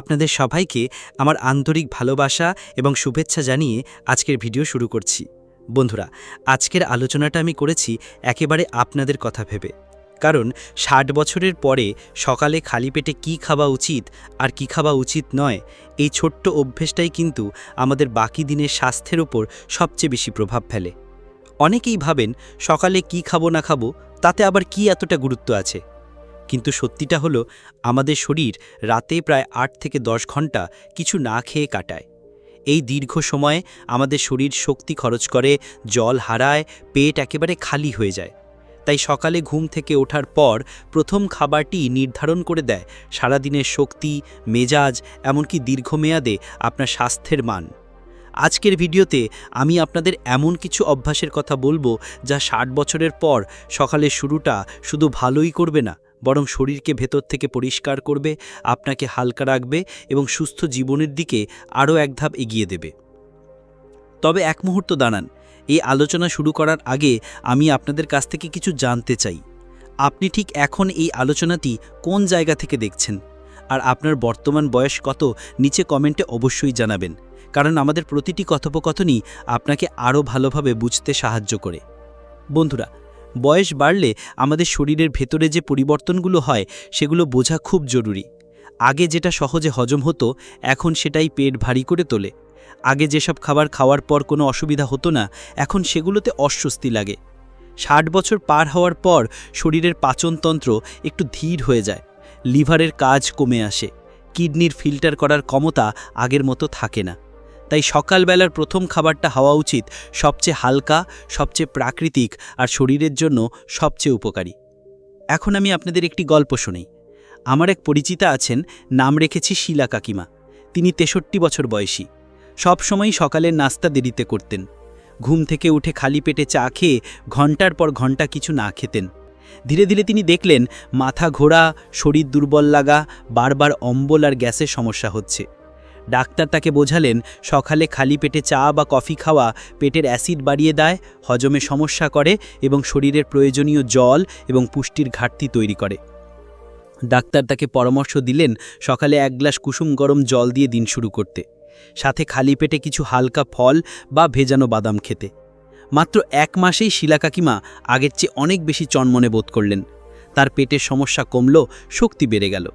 আপনাদের সবাইকে আমার আন্তরিক ভালোবাসা এবং শুভেচ্ছা জানিয়ে আজকের ভিডিও শুরু করছি। বন্ধুরা, আজকের আলোচনাটা আমি করেছি একেবারে আপনাদের কথা ভেবে। কারণ ষাট বছরের পরে সকালে খালি পেটে কী খাওয়া উচিত আর কী খাওয়া উচিত নয়, এই ছোট্ট অভ্যেসটাই কিন্তু আমাদের বাকি দিনের স্বাস্থ্যের ওপর সবচেয়ে বেশি প্রভাব ফেলে। অনেকেই ভাবেন সকালে কি খাব না খাব, তাতে আবার কি এতটা গুরুত্ব আছে? কিন্তু সত্যিটা হলো, আমাদের শরীর রাতে প্রায় আট থেকে দশ ঘণ্টা কিছু না খেয়ে কাটায়। এই দীর্ঘ সময়ে আমাদের শরীর শক্তি খরচ করে, জল হারায়, পেট একেবারে খালি হয়ে যায়। তাই সকালে ঘুম থেকে ওঠার পর প্রথম খাবারটি নির্ধারণ করে দেয় সারাদিনের শক্তি, মেজাজ, এমনকি দীর্ঘমেয়াদে আপনার স্বাস্থ্যের মান। আজকের ভিডিওতে আমি আপনাদের এমন কিছু অভ্যাসের কথা বলব যা ষাট বছরের পর সকালের শুরুটা শুধু ভালোই করবে না বরং শরীরকে ভেতর থেকে পরিষ্কার করবে, আপনাকে হালকা রাখবে এবং সুস্থ জীবনের দিকে আরও এক ধাপ এগিয়ে দেবে। তবে এক মুহূর্ত দাঁড়ান, এই আলোচনা শুরু করার আগে আমি আপনাদের কাছ থেকে কিছু জানতে চাই। আপনি ঠিক এখন এই আলোচনাটি কোন জায়গা থেকে দেখছেন? আর আপনার বর্তমান বয়স কত? নিচে কমেন্টে অবশ্যই জানাবেন, কারণ আমাদের প্রতিটি কথোপকথনই আপনাকে আরও ভালোভাবে বুঝতে সাহায্য করে। বন্ধুরা বয়স বাড়লে আমাদের শরীরের ভেতরে যে পরিবর্তনগুলো হয়, সেগুলো বোঝা খুব জরুরি। আগে যেটা সহজে হজম হতো, এখন সেটাই পেট ভারী করে তোলে। আগে যেসব খাবার খাওয়ার পর কোনো অসুবিধা হতো না, এখন সেগুলোতে অস্বস্তি লাগে। ষাট বছর পার হওয়ার পর শরীরের পাচনতন্ত্র একটু ধীর হয়ে যায়, লিভারের কাজ কমে আসে, কিডনির ফিল্টার করার ক্ষমতা আগের মতো থাকে না। তাই সকালবেলার প্রথম খাবারটা হওয়া উচিত, সবচেয়ে হালকা, সবচেয়ে প্রাকৃতিক আর শরীরের জন্য সবচেয়ে উপকারী। এখন আমি আপনাদের একটি গল্প শুনি। আমার এক পরিচিতা আছেন, নাম রেখেছি শিলা কাকিমা। তিনি তেষট্টি বছর বয়সী। সবসময়ই সকালের নাস্তা দেরিতে করতেন। ঘুম থেকে উঠে খালি পেটে চা খেয়ে ঘণ্টার পর ঘণ্টা কিছু না খেতেন। ধীরে ধীরে তিনি দেখলেন, মাথা ঘোরা, শরীর দুর্বল লাগা, বারবার অম্বল আর গ্যাসের সমস্যা হচ্ছে। ডাক্তার তাকে বোঝালেন, সকালে খালি পেটে চা বা কফি খাওয়া পেটের অ্যাসিড বাড়িয়ে দেয়, হজমে সমস্যা করে এবং শরীরের প্রয়োজনীয় জল এবং পুষ্টির ঘাটতি তৈরি করে। ডাক্তার তাকে পরামর্শ দিলেন সকালে এক গ্লাস কুসুম গরম জল দিয়ে দিন শুরু করতে। সাথে খালি পেটে কিছু হালকা ফল বা ভেজানো বাদাম খেতে। মাত্র এক মাসেই শিলা কাকিমা আগের চেয়ে অনেক বেশি চনমনে বোধ করলেন। তার পেটের সমস্যা কমল, শক্তি বেড়ে গেল।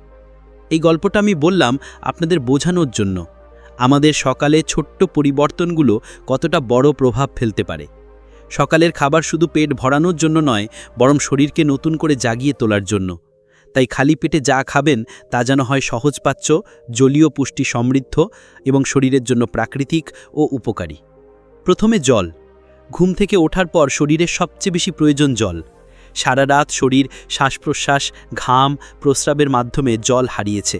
এই গল্পটা আমি বললাম আপনাদের বোঝানোর জন্য। আমাদের সকালে ছোট্ট পরিবর্তনগুলো কতটা বড় প্রভাব ফেলতে পারে। সকালের খাবার শুধু পেট ভরানোর জন্য নয়, বরং শরীরকে নতুন করে জাগিয়ে তোলার জন্য। তাই খালি পেটে যা খাবেন, তা যেন হয় সহজপাচ্য, জলীয় পুষ্টি সমৃদ্ধ এবং শরীরের জন্য প্রাকৃতিক ও উপকারী। প্রথমে জল। ঘুম থেকে ওঠার পর শরীরের সবচেয়ে বেশি প্রয়োজন জল। সারা রাত শরীর শ্বাস প্রশ্বাস ঘাম প্রস্রাবের মাধ্যমে জল হারিয়েছে।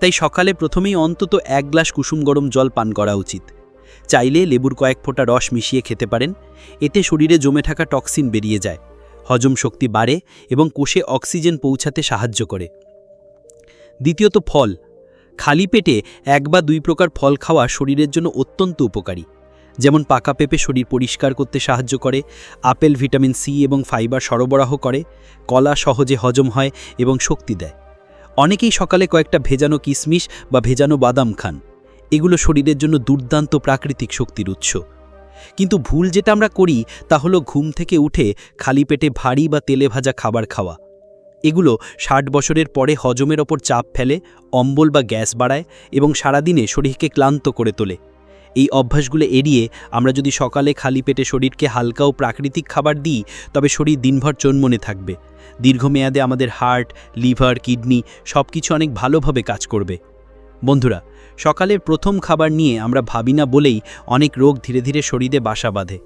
তাই সকালে প্রথমেই অন্তত এক গ্লাস কুসুম গরম জল পান করা উচিত। চাইলে লেবুর কয়েক ফোঁটা রস মিশিয়ে খেতে পারেন। এতে শরীরে জমে থাকা টক্সিন বেরিয়ে যায়। হজম শক্তি বাড়ে এবং কোষে অক্সিজেন পৌঁছাতে সাহায্য করে। দ্বিতীয়ত ফল। খালি পেটে এক বা দুই প্রকার ফল খাওয়া শরীরের জন্য অত্যন্ত উপকারী। যেমন পাকা পেঁপে শরীর পরিষ্কার করতে সাহায্য করে, আপেল, ভিটামিন সি এবং ফাইবার সরবরাহ করে, কলা সহজে হজম হয় এবং শক্তি দেয়। অনেকেই সকালে কয়েকটা ভেজানো কিশমিশ বা ভেজানো বাদাম খান। এগুলো শরীরের জন্য দুর্দান্ত প্রাকৃতিক শক্তির উৎস। কিন্তু ভুল যেটা আমরা করি তা হলো ঘুম থেকে উঠে খালি পেটে ভারী বা তেলে ভাজা খাবার খাওয়া। এগুলো ষাট বছরের পরে হজমের ওপর চাপ ফেলে, অম্বল বা গ্যাস বাড়ায় এবং সারাদিনে শরীরকে ক্লান্ত করে তোলে। এই অভ্যাসগুলো এড়িয়ে আমরা যদি সকালে খালি পেটে শরীরকে হালকা ও প্রাকৃতিক খাবার দিই, তবে শরীর দিনভর চনমনে থাকবে। দীর্ঘমেয়াদে আমাদের হার্ট, লিভার, কিডনি সব কিছু অনেক ভালোভাবে কাজ করবে। বন্ধুরা, সকালের প্রথম খাবার নিয়ে আমরা ভাবি না বলেই অনেক রোগ ধীরে ধীরে শরীরে বাসা বাঁধে।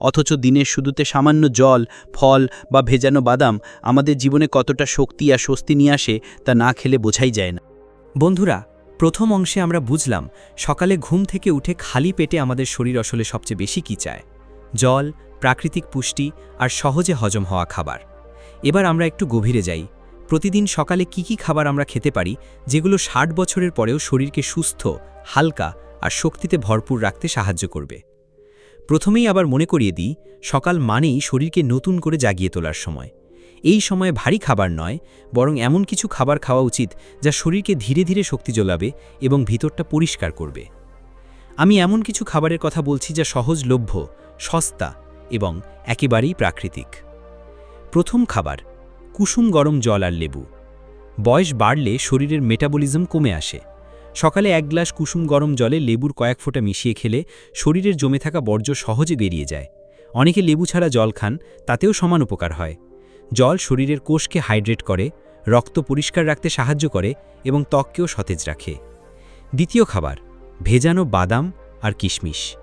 অথচ দিনের শুধুতে সামান্য জল, ফল বা ভেজানো বাদাম আমাদের জীবনে কতটা শক্তি আর স্বস্তি নিয়ে আসে তা না খেলে বোঝাই যায় না। বন্ধুরা প্রথম অংশে আমরা বুঝলাম, সকালে ঘুম থেকে উঠে খালি পেটে আমাদের শরীর আসলে সবচেয়ে বেশি কি চায়। জল, প্রাকৃতিক পুষ্টি আর সহজে হজম হওয়া খাবার। এবার আমরা একটু গভীরে যাই। প্রতিদিন সকালে কি কি খাবার আমরা খেতে পারি, যেগুলো ষাট বছরের পরেও শরীরকে সুস্থ, হালকা আর শক্তিতে ভরপুর রাখতে সাহায্য করবে। প্রথমেই আবার মনে করিয়ে দিই, সকাল মানেই শরীরকে নতুন করে জাগিয়ে তোলার সময়। এই সময়ে ভারী খাবার নয়, বরং এমন কিছু খাবার খাওয়া উচিত যা শরীরকে ধীরে ধীরে শক্তি জ্বলাবে এবং ভিতরটা পরিষ্কার করবে। আমি এমন কিছু খাবারের কথা বলছি যা সহজলভ্য, সস্তা এবং একেবারেই প্রাকৃতিক। প্রথম খাবার, কুসুম গরম জল আর লেবু। বয়স বাড়লে শরীরের মেটাবলিজম কমে আসে। সকালে এক গ্লাস কুসুম গরম জলে লেবুর কয়েক ফোঁটা মিশিয়ে খেলে শরীরের জমে থাকা বর্জ্য সহজে বেরিয়ে যায়। অনেকে লেবু ছাড়া জল খান, তাতেও সমান উপকার হয়। জল শরীরের কোষকে হাইড্রেট করে, রক্ত পরিষ্কার রাখতে সাহায্য করে এবং ত্বককেও সতেজ রাখে। দ্বিতীয় খাবার, ভেজানো বাদাম আর কিশমিশ।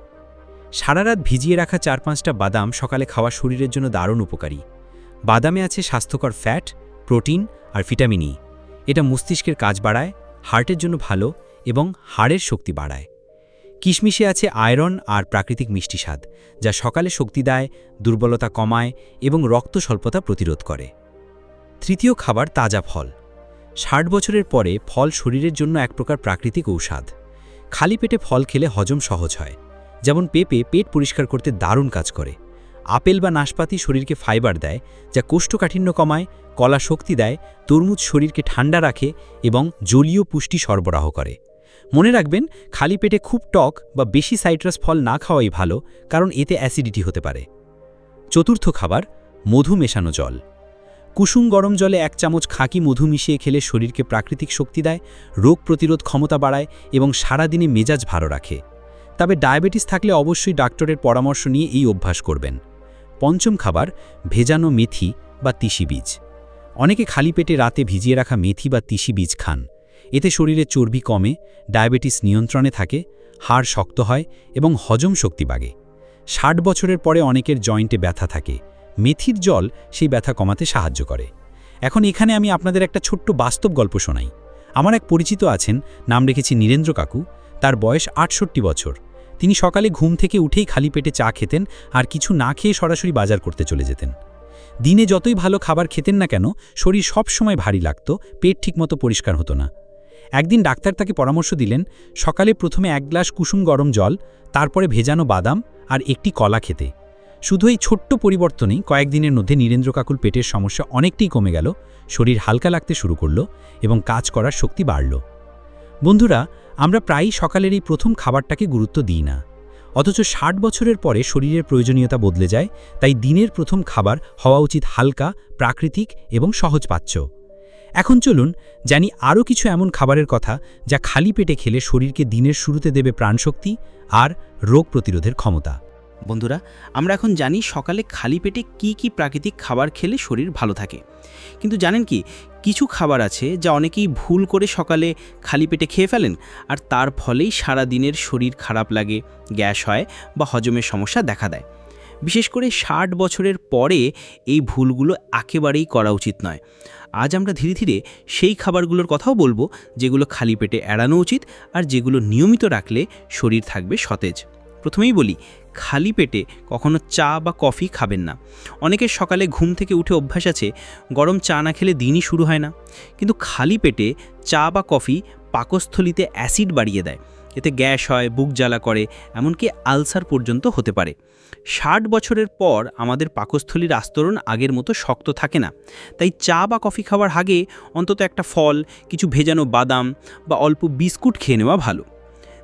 সারা রাত ভিজিয়ে রাখা চার পাঁচটা বাদাম সকালে খাওয়া শরীরের জন্য দারুণ উপকারী। বাদামে আছে স্বাস্থ্যকর ফ্যাট, প্রোটিন আর ভিটামিন ই। এটা মস্তিষ্কের কাজ বাড়ায়, হার্টের জন্য ভালো এবং হাড়ের শক্তি বাড়ায়। কিশমিশে আছে আয়রন আর প্রাকৃতিক মিষ্টি স্বাদ, যা সকালে শক্তি দেয়, দুর্বলতা কমায় এবং রক্ত স্বল্পতা প্রতিরোধ করে। তৃতীয় খাবার তাজা ফল। ষাট বছরের পরে ফল শরীরের জন্য এক প্রকার প্রাকৃতিক ঔষধ। খালি পেটে ফল খেলে হজম সহজ হয়, যেমন পেঁপে পেট পরিষ্কার করতে দারুণ কাজ করে। আপেল বা নাশপাতি শরীরকে ফাইবার দেয়, যা কোষ্ঠকাঠিন্য কমায়, কলা শক্তি দেয়, তরমুজ শরীরকে ঠান্ডা রাখে এবং জলীয় পুষ্টি সরবরাহ করে। মনে রাখবেন, খালি পেটে খুব টক বা বেশি সাইট্রাস ফল না খাওয়াই ভালো, কারণ এতে অ্যাসিডিটি হতে পারে। চতুর্থ খাবার, মধু মেশানো জল। কুসুম গরম জলে এক চামচ খাঁকি মধু মিশিয়ে খেলে শরীরকে প্রাকৃতিক শক্তি দেয়, রোগ প্রতিরোধ ক্ষমতা বাড়ায় এবং সারাদিনে মেজাজ ভালো রাখে। তবে ডায়াবেটিস থাকলে অবশ্যই ডাক্তারের পরামর্শ নিয়ে এই অভ্যাস করবেন। পঞ্চম খাবার, ভেজানো মেথি বা তিসি বীজ। অনেকে খালি পেটে রাতে ভিজিয়ে রাখা মেথি বা তিসি বীজ খান। এতে শরীরে চর্বি কমে, ডায়াবেটিস নিয়ন্ত্রণে থাকে, হাড় শক্ত হয় এবং হজম শক্তি বাগে ষাট বছরের পরে অনেকের জয়েন্টে ব্যথা থাকে। মেথির জল সেই ব্যথা কমাতে সাহায্য করে। এখন এখানে আমি আপনাদের একটা ছোট্ট বাস্তব গল্প শোনাই। আমার এক পরিচিত আছেন, নাম রেখেছি নীরেন্দ্র কাকু। তার বয়স আটষট্টি বছর। তিনি সকালে ঘুম থেকে উঠেই খালি পেটে চা খেতেন আর কিছু না খেয়ে সরাসরি বাজার করতে চলে যেতেন। দিনে যতই ভালো খাবার খেতেন না কেন, শরীর সব সময় ভারী লাগত, পেট ঠিকমতো পরিষ্কার হতো না। একদিন ডাক্তার তাকে পরামর্শ দিলেন, সকালে প্রথমে এক গ্লাস কুসুম গরম জল, তারপরে ভেজানো বাদাম আর একটি কলা খেতে। শুধু এই ছোট্ট পরিবর্তনেই কয়েকদিনের মধ্যে নীরেন্দ্র কাকুর পেটের সমস্যা অনেকটাই কমে গেল, শরীর হালকা লাগতে শুরু করল এবং কাজ করার শক্তি বাড়ল। বন্ধুরা, আমরা প্রায়ই সকালের এই প্রথম খাবারটাকে গুরুত্ব দিই না। অথচ ষাট বছরের পরে শরীরের প্রয়োজনীয়তা বদলে যায়, তাই দিনের প্রথম খাবার হওয়া উচিত হালকা, প্রাকৃতিক এবং সহজপাচ্য। এখন চলুন জানি আরও কিছু এমন খাবারের কথা যা খালি পেটে খেলে শরীরকে দিনের শুরুতে দেবে প্রাণশক্তি আর রোগ প্রতিরোধের ক্ষমতা। বন্ধুরা, আমরা এখন জানি সকালে খালি পেটে কি কি প্রাকৃতিক খাবার খেলে শরীর ভালো থাকে। কিন্তু জানেন কি, কিছু খাবার আছে যা অনেকেই ভুল করে সকালে খালি পেটে খেয়ে ফেলেন আর তার ফলেই সারা দিনের শরীর খারাপ লাগে, গ্যাস হয় বা হজমের সমস্যা দেখা দেয়। বিশেষ করে ষাট বছরের পরে এই ভুলগুলো একেবারেই করা উচিত নয়। আজ আমরা ধীরে ধীরে সেই খাবারগুলোর কথাও বলব, যেগুলো খালি পেটে এড়ানো উচিত আর যেগুলো নিয়মিত রাখলে শরীর থাকবে সতেজ। প্রথমেই বলি, খালি পেটে কখনো চা বা কফি খাবেন না। অনেকের সকালে ঘুম থেকে উঠে অভ্যাস আছে, গরম চা না খেলে দিনই শুরু হয় না। কিন্তু খালি পেটে চা বা কফি পাকস্থলিতে অ্যাসিড বাড়িয়ে দেয়। এতে গ্যাস হয়, বুক জ্বালা করে, এমনকি আলসার পর্যন্ত হতে পারে। ষাট বছরের পর আমাদের পাকস্থলীর আস্তরণ আগের মতো শক্ত থাকে না। তাই চা বা কফি খাওয়ার আগে অন্তত একটা ফল, কিছু ভেজানো বাদাম বা অল্প বিস্কুট খেয়ে নেওয়া ভালো।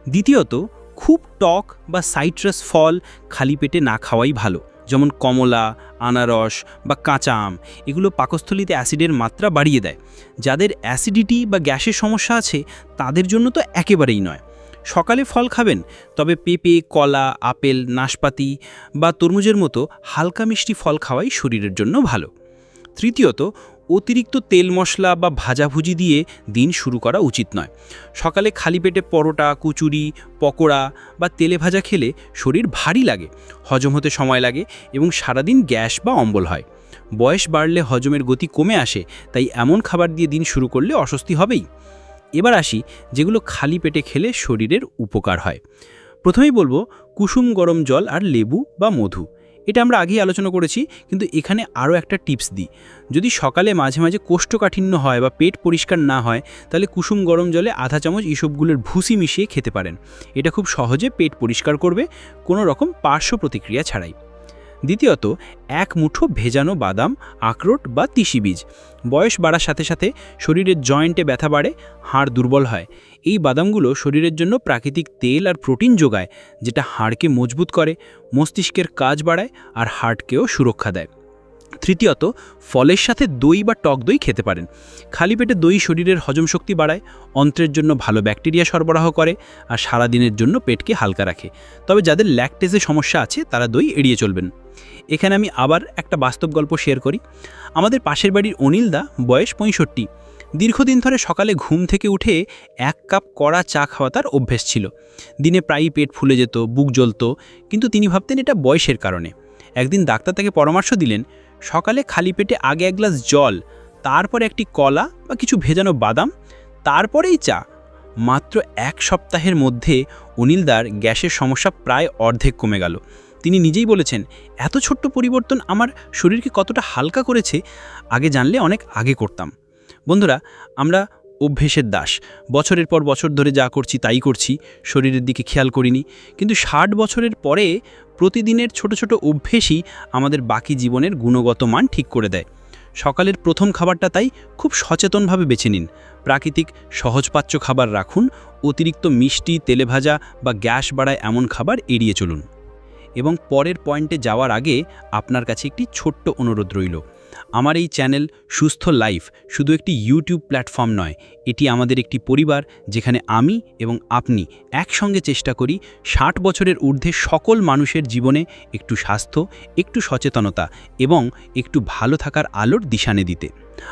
দ্বিতীয়ত, খুব টক বা সাইট্রাস ফল খালি পেটে না খাওয়াই ভালো। যেমন কমলা, আনারস বা কাঁচা আম, এগুলো পাকস্থলিতে অ্যাসিডের মাত্রা বাড়িয়ে দেয়। যাদের অ্যাসিডিটি বা গ্যাসের সমস্যা আছে, তাদের জন্য তো একেবারেই নয়। সকালে ফল খাবেন, তবে পেঁপে, কলা, আপেল, নাশপাতি বা তরমুজের মতো হালকা মিষ্টি ফল খাওয়াই শরীরের জন্য ভালো। তৃতীয়ত, অতিরিক্ত তেল মশলা বা ভাজাভুজি দিয়ে দিন শুরু করা উচিত নয়। সকালে খালি পেটে পরোটা, কুচুরি, পকোড়া বা তেলে ভাজা খেলে শরীর ভারী লাগে, হজম হতে সময় লাগে এবং সারাদিন গ্যাস বা অম্বল হয়। বয়স বাড়লে হজমের গতি কমে আসে, তাই এমন খাবার দিয়ে দিন শুরু করলে অস্বস্তি হবেই। এবার আসি যেগুলো খালি পেটে খেলে শরীরের উপকার হয়। প্রথমেই বলব কুসুম গরম জল আর লেবু বা মধু। এটা আমরা আগেই আলোচনা করেছি, কিন্তু এখানে আরও একটা টিপস দিই। যদি সকালে মাঝে মাঝে কোষ্ঠকাঠিন্য হয় বা পেট পরিষ্কার না হয়, তাহলে কুসুম গরম জলে আধা চামচ এসবগুলোর ভুসি মিশিয়ে খেতে পারেন। এটা খুব সহজে পেট পরিষ্কার করবে, কোনো রকম পার্শ্ব প্রতিক্রিয়া ছাড়াই। দ্বিতীয়ত, এক মুঠো ভেজানো বাদাম, আখরোট বা তিসি বীজ। বয়স বাড়ার সাথে সাথে শরীরের জয়েন্টে ব্যথা বাড়ে, হাড় দুর্বল হয়। এই বাদামগুলো শরীরের জন্য প্রাকৃতিক তেল আর প্রোটিন যোগায়, যেটা হাড়কে মজবুত করে, মস্তিষ্কের কাজ বাড়ায় আর হার্টকেও সুরক্ষা দেয়। তৃতীয়ত, ফলের সাথে দই বা টক দই খেতে পারেন। খালি পেটে দই শরীরের হজম শক্তি বাড়ায়, অন্ত্রের জন্য ভালো ব্যাকটেরিয়া সরবরাহ করে আর সারাদিনের জন্য পেটকে হালকা রাখে। তবে যাদের ল্যাকটেজে সমস্যা আছে, তারা দই এড়িয়ে চলবেন। এখানে আমি আবার একটা বাস্তব গল্প শেয়ার করি। আমাদের পাশের বাড়ির অনিলদা বয়স পঁয়ষট্টি। দীর্ঘদিন ধরে সকালে ঘুম থেকে উঠে এক কাপ কড়া চা খাওয়া তার অভ্যেস ছিল। দিনে প্রায়ই পেট ফুলে যেত, বুক জ্বলত, কিন্তু তিনি ভাবতেন এটা বয়সের কারণে। একদিন ডাক্তার তাকে পরামর্শ দিলেন সকালে খালি পেটে আগে এক গ্লাস জল, তারপর একটি কলা বা কিছু ভেজানো বাদাম, তারপরেই চা। মাত্র এক সপ্তাহের মধ্যে অনিলদার গ্যাসের সমস্যা প্রায় অর্ধেক কমে গেল। তিনি নিজেই বলেছেন, এত ছোট্ট পরিবর্তন আমার শরীরকে কতটা হালকা করেছে, আগে জানলে অনেক আগে করতাম। বন্ধুরা, আমরা অভ্যেসের দাস। বছরের পর বছর ধরে যা করছি তাই করছি, শরীরের দিকে খেয়াল করিনি। কিন্তু ষাট বছরের পরে প্রতিদিনের ছোট ছোট অভ্যেসই আমাদের বাকি জীবনের গুণগত মান ঠিক করে দেয়। সকালের প্রথম খাবারটা তাই খুব সচেতনভাবে বেছে নিন। প্রাকৃতিক সহজপাচ্য খাবার রাখুন, অতিরিক্ত মিষ্টি, তেলে ভাজা বা গ্যাস বাড়ায় এমন খাবার এড়িয়ে চলুন। এবং পরের পয়েন্টে যাওয়ার আগে আপনার কাছে একটি ছোট্ট অনুরোধ রইল। আমার এই চ্যানেল সুস্থ লাইফ শুধু একটি ইউটিউব প্ল্যাটফর্ম নয়, এটি আমাদের একটি পরিবার যেখানে আমি এবং আপনি একসঙ্গে চেষ্টা করি ষাট বছরের ঊর্ধ্বে সকল মানুষের জীবনে একটু স্বাস্থ্য, একটু সচেতনতা এবং একটু ভালো থাকার আলোর দিশানে দিতে।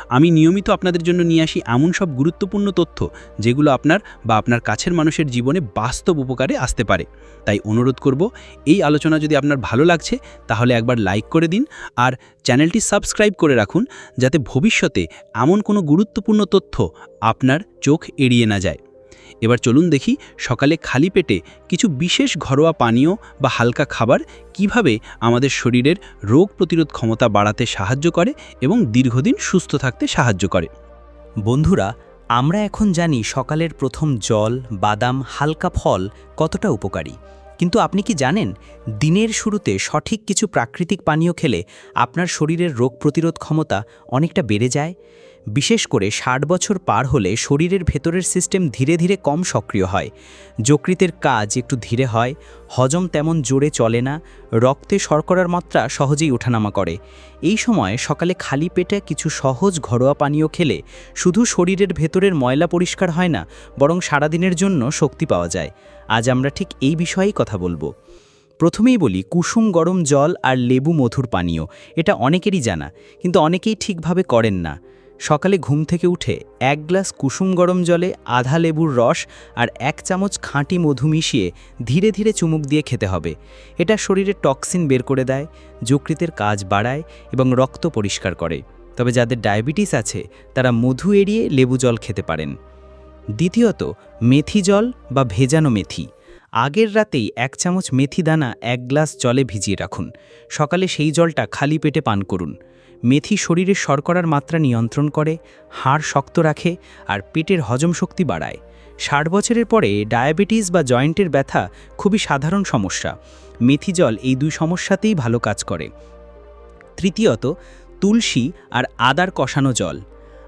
আমি নিয়মিত আপনাদের জন্য নিয়ে আসি এমন সব গুরুত্বপূর্ণ তথ্য, যেগুলো আপনার বা আপনার কাছের মানুষের জীবনে বাস্তব উপকারে আসতে পারে। তাই অনুরোধ করব, এই আলোচনা যদি আপনার ভালো লাগছে, তাহলে একবার লাইক করে দিন আর চ্যানেলটি সাবস্ক্রাইব করে রাখুন, যাতে ভবিষ্যতে এমন কোনো গুরুত্বপূর্ণ তথ্য আপনার চোখ এড়িয়ে না যায়। এবার চলুন দেখি সকালে খালি পেটে কিছু বিশেষ ঘরোয়া পানীয় বা হালকা খাবার কীভাবে আমাদের শরীরের রোগ প্রতিরোধ ক্ষমতা বাড়াতে সাহায্য করে এবং দীর্ঘদিন সুস্থ থাকতে সাহায্য করে। বন্ধুরা, আমরা এখন জানি সকালের প্রথম জল, বাদাম, হালকা ফল কতটা উপকারী। কিন্তু আপনি কি জানেন, দিনের শুরুতে সঠিক কিছু প্রাকৃতিক পানীয় খেলে আপনার শরীরের রোগ প্রতিরোধ ক্ষমতা অনেকটা বেড়ে যায়? বিশেষ করে ষাট বছর পার হলে শরীরের ভেতরের সিস্টেম ধীরে ধীরে কম সক্রিয় হয়। যকৃতের কাজ একটু ধীরে হয়, হজম তেমন জোরে চলে না, রক্তে শর্করার মাত্রা সহজেই ওঠানামা করে। এই সময় সকালে খালি পেটে কিছু সহজ ঘরোয়া পানীয় খেলে শুধু শরীরের ভেতরের ময়লা পরিষ্কার হয় না, বরং সারাদিনের জন্য শক্তি পাওয়া যায়। আজ আমরা ঠিক এই বিষয়েই কথা বলব। প্রথমেই বলি, কুসুম গরম জল আর লেবু মধুর পানীয়, এটা অনেকেরই জানা, কিন্তু অনেকেই ঠিকভাবে করেন না। সকালে ঘুম থেকে উঠে এক গ্লাস কুসুম গরম জলে আধা লেবুর রস আর এক চামচ খাঁটি মধু মিশিয়ে ধীরে ধীরে চুমুক দিয়ে খেতে হবে। এটা শরীরে টক্সিন বের করে দেয়, যকৃতের কাজ বাড়ায় এবং রক্ত পরিষ্কার করে। তবে যাদের ডায়াবেটিস আছে, তারা মধু এড়িয়ে লেবু জল খেতে পারেন। দ্বিতীয়ত, মেথি জল বা ভেজানো মেথি। আগের রাতেই এক চামচ মেথি দানা এক গ্লাস জলে ভিজিয়ে রাখুন। সকালে সেই জলটা খালি পেটে পান করুন। মেথি শরীরের শর্করার মাত্রা নিয়ন্ত্রণ করে, হাড় শক্ত রাখে আর পেটের হজম শক্তি বাড়ায়। ষাট বছরের পরে ডায়াবেটিস বা জয়েন্টের ব্যথা খুবই সাধারণ সমস্যা। মেথি জল এই দুই সমস্যাতেই ভালো কাজ করে। তৃতীয়ত, তুলসী আর আদার কষানো জল।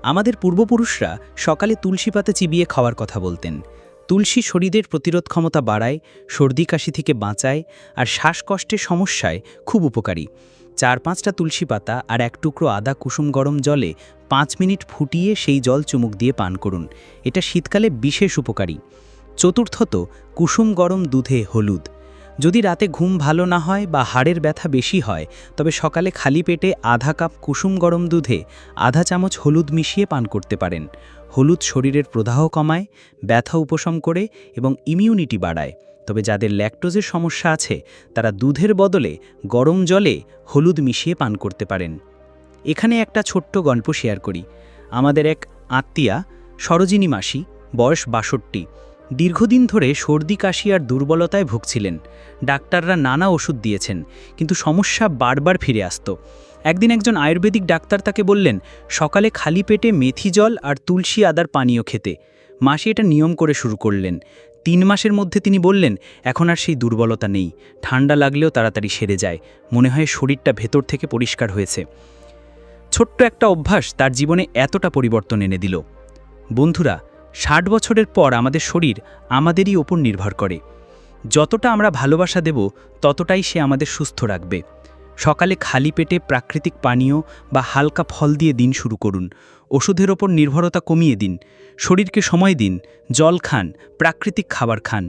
আমাদের পূর্বপুরুষরা সকালে তুলসী পাতা চিবিয়ে খাওয়ার কথা বলতেন। তুলসী শরীরের প্রতিরোধ ক্ষমতা বাড়ায়, সর্দি কাশি থেকে বাঁচায় আর শ্বাসকষ্টের সমস্যায় খুব উপকারী। চার পাঁচটা তুলসী পাতা আর এক টুকরো আদা কুসুম গরম জলে পাঁচ মিনিট ফুটিয়ে সেই জল চুমুক দিয়ে পান করুন। এটা শীতকালে বিশেষ উপকারী। চতুর্থত, কুসুম গরম দুধে হলুদ। যদি রাতে ঘুম ভালো না হয় বা হাড়ের ব্যথা বেশি হয়, তবে সকালে খালি পেটে আধা কাপ কুসুম গরম দুধে আধা চামচ হলুদ মিশিয়ে পান করতে পারেন। হলুদ শরীরের প্রদাহ কমায়, ব্যথা উপশম করে এবং ইমিউনিটি বাড়ায়। তবে যাদের ল্যাকটোজের সমস্যা আছে, তারা দুধের বদলে গরম জলে হলুদ মিশিয়ে পান করতে পারেন। এখানে একটা ছোট্ট গল্প শেয়ার করি। আমাদের এক আত্মীয়া, সরোজিনী মাসি, বয়স বাষট্টি, দীর্ঘদিন ধরে সর্দি, কাশি আর দুর্বলতায় ভুগছিলেন। ডাক্তাররা নানা ওষুধ দিয়েছেন, কিন্তু সমস্যা বারবার ফিরে আসত। একদিন একজন আয়ুর্বেদিক ডাক্তার তাকে বললেন, সকালে খালি পেটে মেথি জল আর তুলসী আদার পানীয় খেতে। মাসি এটা নিয়ম করে শুরু করলেন। তিন মাসের মধ্যে তিনি বললেন, এখন আর সেই দুর্বলতা নেই। ঠান্ডা লাগলেও তাড়াতাড়ি সেরে যায়। মনে হয় শরীরটা ভেতর থেকে পরিষ্কার হয়েছে। ছোট্ট একটা অভ্যাস তার জীবনে এতটা পরিবর্তন এনে দিল। বন্ধুরা, ষাট বছরের পর আমাদের শরীর আমাদেরই ওপর নির্ভর করে। যতটা আমরা ভালোবাসা দেব, ততটাই সে আমাদের সুস্থ রাখবে। সকালে খালি পেটে প্রাকৃতিক পানীয় বা হালকা ফল দিয়ে দিন শুরু করুন। ওষুধের ওপর নির্ভরতা কমিয়ে দিন, শরীরকে সময় দিন, জল খান, প্রাকৃতিক খাবার খান।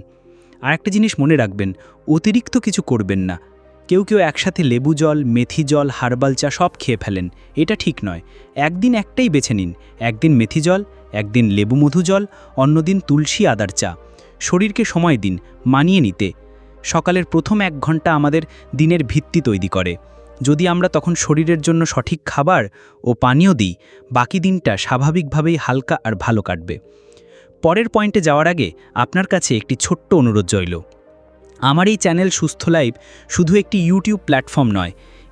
আর একটা জিনিস মনে রাখবেন, অতিরিক্ত কিছু করবেন না। কেউ কেউ একসাথে লেবু জল, মেথি জল, হার্বাল চা সব খেয়ে ফেলেন, এটা ঠিক নয়। একদিন একটাই বেছে নিন, একদিন মেথি জল, একদিন লেবু মধু জল, অন্যদিন তুলসী আদার চা। শরীরকে সময় দিন, মানিয়ে নিতে। সকালের প্রথম এক ঘণ্টা আমাদের দিনের ভিত্তি তৈরি করে। যদি আমরা তখন শরীরের জন্য সঠিক খাবার ও পানীয় দিই, বাকি দিনটা স্বাভাবিকভাবেই হালকা আর ভালো কাটবে। পরের পয়েন্টে যাওয়ার আগে আপনার কাছে একটি ছোট্ট অনুরোধ রইল। আমার এই চ্যানেল সুস্থ লাইভ শুধু একটি ইউটিউব প্ল্যাটফর্ম নয়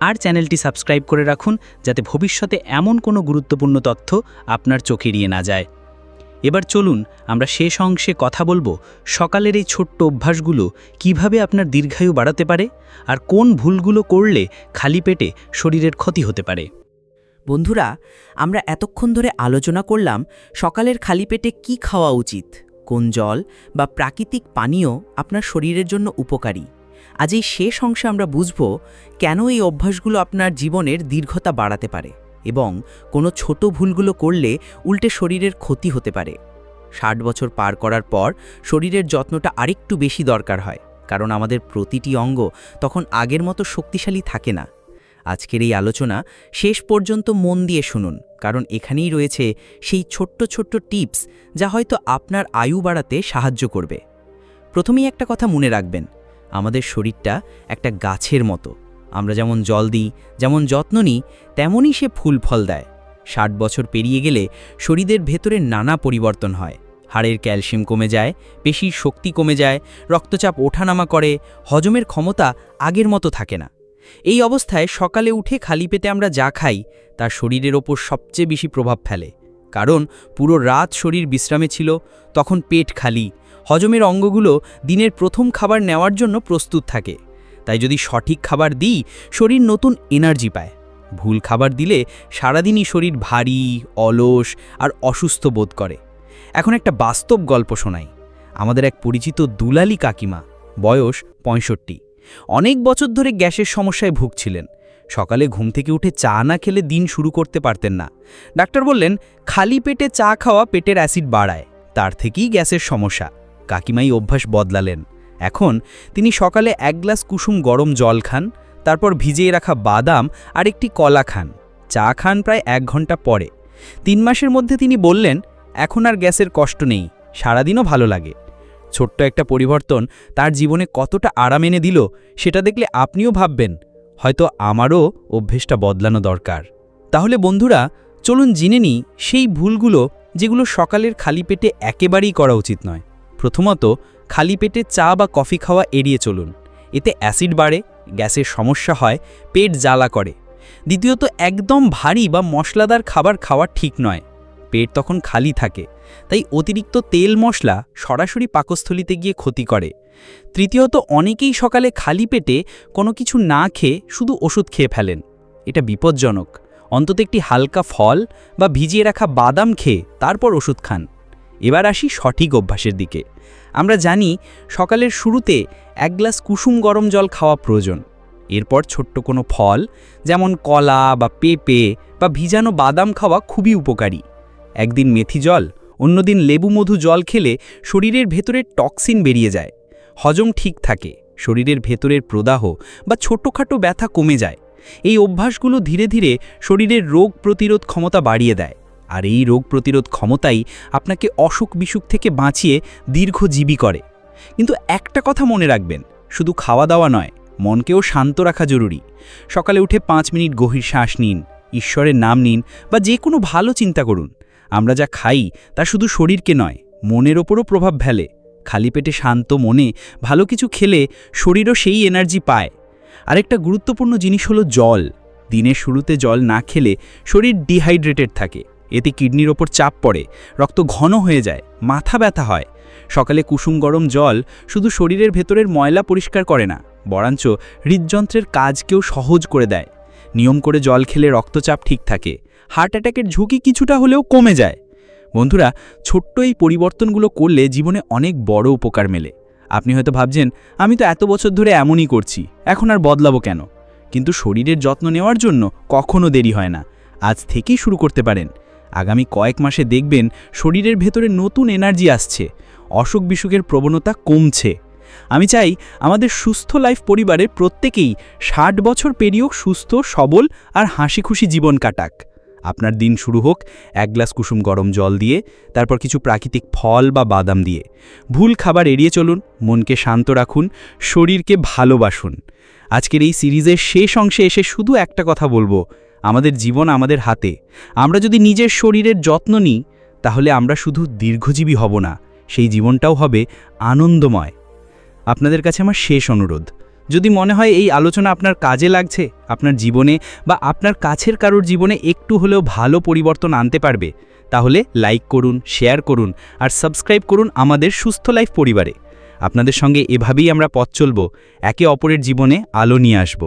আর চ্যানেলটি সাবস্ক্রাইব করে রাখুন যাতে ভবিষ্যতে এমন কোনো গুরুত্বপূর্ণ তথ্য আপনার চোখে এড়িয়ে না যায়। এবার চলুন আমরা শেষ অংশে কথা বলব সকালের এই ছোট্ট অভ্যাসগুলো কীভাবে আপনার দীর্ঘায়ু বাড়াতে পারে আর কোন ভুলগুলো করলে খালি পেটে শরীরের ক্ষতি হতে পারে। বন্ধুরা, আমরা এতক্ষণ ধরে আলোচনা করলাম সকালের খালি পেটে কি খাওয়া উচিত, কোন জল বা প্রাকৃতিক পানীয় আপনার শরীরের জন্য উপকারী। আজ এই শেষ অংশে আমরা বুঝব কেন এই অভ্যাসগুলো আপনার জীবনের দীর্ঘতা বাড়াতে পারে এবং কোনো ছোট ভুলগুলো করলে উল্টে শরীরের ক্ষতি হতে পারে। ষাট বছর পার করার পর শরীরের যত্নটা আরেকটু বেশি দরকার হয়, কারণ আমাদের প্রতিটি অঙ্গ তখন আগের মতো শক্তিশালী থাকে না। আজকের এই আলোচনা শেষ পর্যন্ত মন দিয়ে শুনুন, কারণ এখানেই রয়েছে সেই ছোট্ট ছোট্ট টিপস যা হয়তো আপনার আয়ু বাড়াতে সাহায্য করবে। প্রথমেই একটা কথা মনে রাখবেন আমাদের শরীরটা একটা গাছের মতো। আমরা যেমন জল দিই, যেমন যত্ন নিই, তেমনই সে ফুল ফল দেয়। ষাট বছর পেরিয়ে গেলে শরীরের ভেতরে নানা পরিবর্তন হয়। হাড়ের ক্যালসিয়াম কমে যায়, পেশির শক্তি কমে যায়, রক্তচাপ ওঠানামা করে, হজমের ক্ষমতা আগের মতো থাকে না। এই অবস্থায় সকালে উঠে খালি পেটে আমরা যা খাই তার শরীরের ওপর সবচেয়ে বেশি প্রভাব ফেলে। কারণ পুরো রাত শরীর বিশ্রামে ছিল, তখন পেট খালি হজমের অঙ্গগুলো দিনের প্রথম খাবার নেওয়ার জন্য প্রস্তুত থাকে। তাই যদি সঠিক খাবার দিই, শরীর নতুন এনার্জি পায়। ভুল খাবার দিলে সারাদিনই শরীর ভারী, অলস আর অসুস্থ বোধ করে। এখন একটা বাস্তব গল্প শোনাই। আমাদের এক পরিচিত দুলালি কাকিমা, বয়স পঁয়ষট্টি। অনেক বছর ধরে গ্যাসের সমস্যায় ভুগছিলেন। সকালে ঘুম থেকে উঠে চা না খেলে দিন শুরু করতে পারতেন না। ডাক্তার বললেন, খালি পেটে চা খাওয়া পেটের অ্যাসিড বাড়ায়, তার থেকেই গ্যাসের সমস্যা। কাকিমাই অভ্যাস বদলালেন। এখন তিনি সকালে এক গ্লাস কুসুম গরম জল খান, তারপর ভিজিয়ে রাখা বাদাম আর একটি কলা খান। চা খান প্রায় এক ঘণ্টা পরে। তিন মাসের মধ্যে তিনি বললেন, এখন আর গ্যাসের কষ্ট নেই, সারাদিনও ভালো লাগে। ছোট্ট একটা পরিবর্তন তার জীবনে কতটা আরাম এনে দিল, সেটা দেখলে আপনিও ভাববেন, হয়তো আমারও অভ্যেসটা বদলানো দরকার। তাহলে বন্ধুরা, চলুন জেনে নিই সেই ভুলগুলো যেগুলো সকালের খালি পেটে একেবারেই করা উচিত নয়। প্রথমত খালি পেটে চা বা কফি খাওয়া এড়িয়ে চলুন। এতে অ্যাসিড বাড়ে, গ্যাসের সমস্যা হয়, পেট জ্বালা করে। দ্বিতীয়ত, একদম ভারী বা মশলাদার খাবার খাওয়া ঠিক নয়। পেট তখন খালি থাকে, তাই অতিরিক্ত তেল মশলা সরাসরি পাকস্থলিতে গিয়ে ক্ষতি করে। তৃতীয়ত, অনেকেই সকালে খালি পেটে কোনো কিছু না খেয়ে শুধু ওষুধ খেয়ে ফেলেন। এটা বিপজ্জনক। অন্তত একটি হালকা ফল বা ভিজিয়ে রাখা বাদাম খেয়ে তারপর ওষুধ খান। এবার আসি সঠিক অভ্যাসের দিকে। আমরা জানি সকালের শুরুতে এক গ্লাস কুসুম গরম জল খাওয়া প্রয়োজন। এরপর ছোট্ট কোনো ফল, যেমন কলা বা পেঁপে বা ভিজানো বাদাম খাওয়া খুবই উপকারী। একদিন মেথি জল, অন্যদিন লেবু মধু জল খেলে শরীরের ভেতরের টক্সিন বেরিয়ে যায়। হজম ঠিক থাকে, শরীরের ভেতরের প্রদাহ বা ছোটোখাটো ব্যথা কমে যায়। এই অভ্যাসগুলো ধীরে ধীরে শরীরের রোগ প্রতিরোধ ক্ষমতা বাড়িয়ে দেয়। আর এই রোগ প্রতিরোধ ক্ষমতাই আপনাকে অসুখ বিসুখ থেকে বাঁচিয়ে দীর্ঘজীবী করে। কিন্তু একটা কথা মনে রাখবেন, শুধু খাওয়া দাওয়া নয়, মনকেও শান্ত রাখা জরুরি। সকালে উঠে পাঁচ মিনিট গভীর শ্বাস নিন, ঈশ্বরের নাম নিন বা যে কোনো ভালো চিন্তা করুন। আমরা যা খাই তা শুধু শরীরকে নয়, মনের ওপরও প্রভাব ফেলে। খালি পেটে শান্ত মনে ভালো কিছু খেলে শরীরও সেই এনার্জি পায়। আরেকটা গুরুত্বপূর্ণ জিনিস হলো জল। দিনের শুরুতে জল না খেলে শরীর ডিহাইড্রেটেড থাকে। এতে কিডনির ওপর চাপ পড়ে, রক্ত ঘন হয়ে যায়, মাথা ব্যথা হয়। সকালে কুসুম গরম জল শুধু শরীরের ভেতরের ময়লা পরিষ্কার করে না, বরঞ্চ হৃদযন্ত্রের কাজকেও সহজ করে দেয়। নিয়ম করে জল খেলে রক্তচাপ ঠিক থাকে, হার্ট অ্যাটাকের ঝুঁকি কিছুটা হলেও কমে যায়। বন্ধুরা, ছোট্ট এই পরিবর্তনগুলো করলে জীবনে অনেক বড় উপকার মেলে। আপনি হয়তো ভাবছেন, আমি তো এত বছর ধরে এমনই করছি, এখন আর বদলাবো কেন? কিন্তু শরীরের যত্ন নেওয়ার জন্য কখনো দেরি হয় না। আজ থেকেই শুরু করতে পারেন। আগামী কয়েক মাসে দেখবেন শরীরের ভেতরে নতুন এনার্জি আসছে। অসুখ বিসুখের প্রবণতা কমছে। আমি চাই আমাদের সুস্থ লাইফ পরিবারের প্রত্যেকেই ষাট বছর পেরিয়েও সুস্থ, সবল আর হাসি খুশি জীবন কাটাক। আপনার দিন শুরু হোক এক গ্লাস কুসুম গরম জল দিয়ে, তারপর কিছু প্রাকৃতিক ফল বা বাদাম দিয়ে। ভুল খাবার এড়িয়ে চলুন, মনকে শান্ত রাখুন, শরীরকে ভালোবাসুন। আজকের এই সিরিজের শেষ অংশে এসে শুধু একটা কথা বলব আমাদের জীবন আমাদের হাতে। আমরা যদি নিজের শরীরের যত্ন নিই, তাহলে আমরা শুধু দীর্ঘজীবী হব না, সেই জীবনটাও হবে আনন্দময়। আপনাদের কাছে আমার শেষ অনুরোধ। যদি মনে হয় এই আলোচনা আপনার কাজে লাগছে, আপনার জীবনে বা আপনার কাছের কারোর জীবনে একটু হলেও ভালো পরিবর্তন আনতে পারবে, তাহলে লাইক করুন, শেয়ার করুন আর সাবস্ক্রাইব করুন আমাদের সুস্থ লাইফ পরিবারে। আপনাদের সঙ্গে এভাবেই আমরা পথ চলব, একে অপরের জীবনে আলো নিয়ে আসব।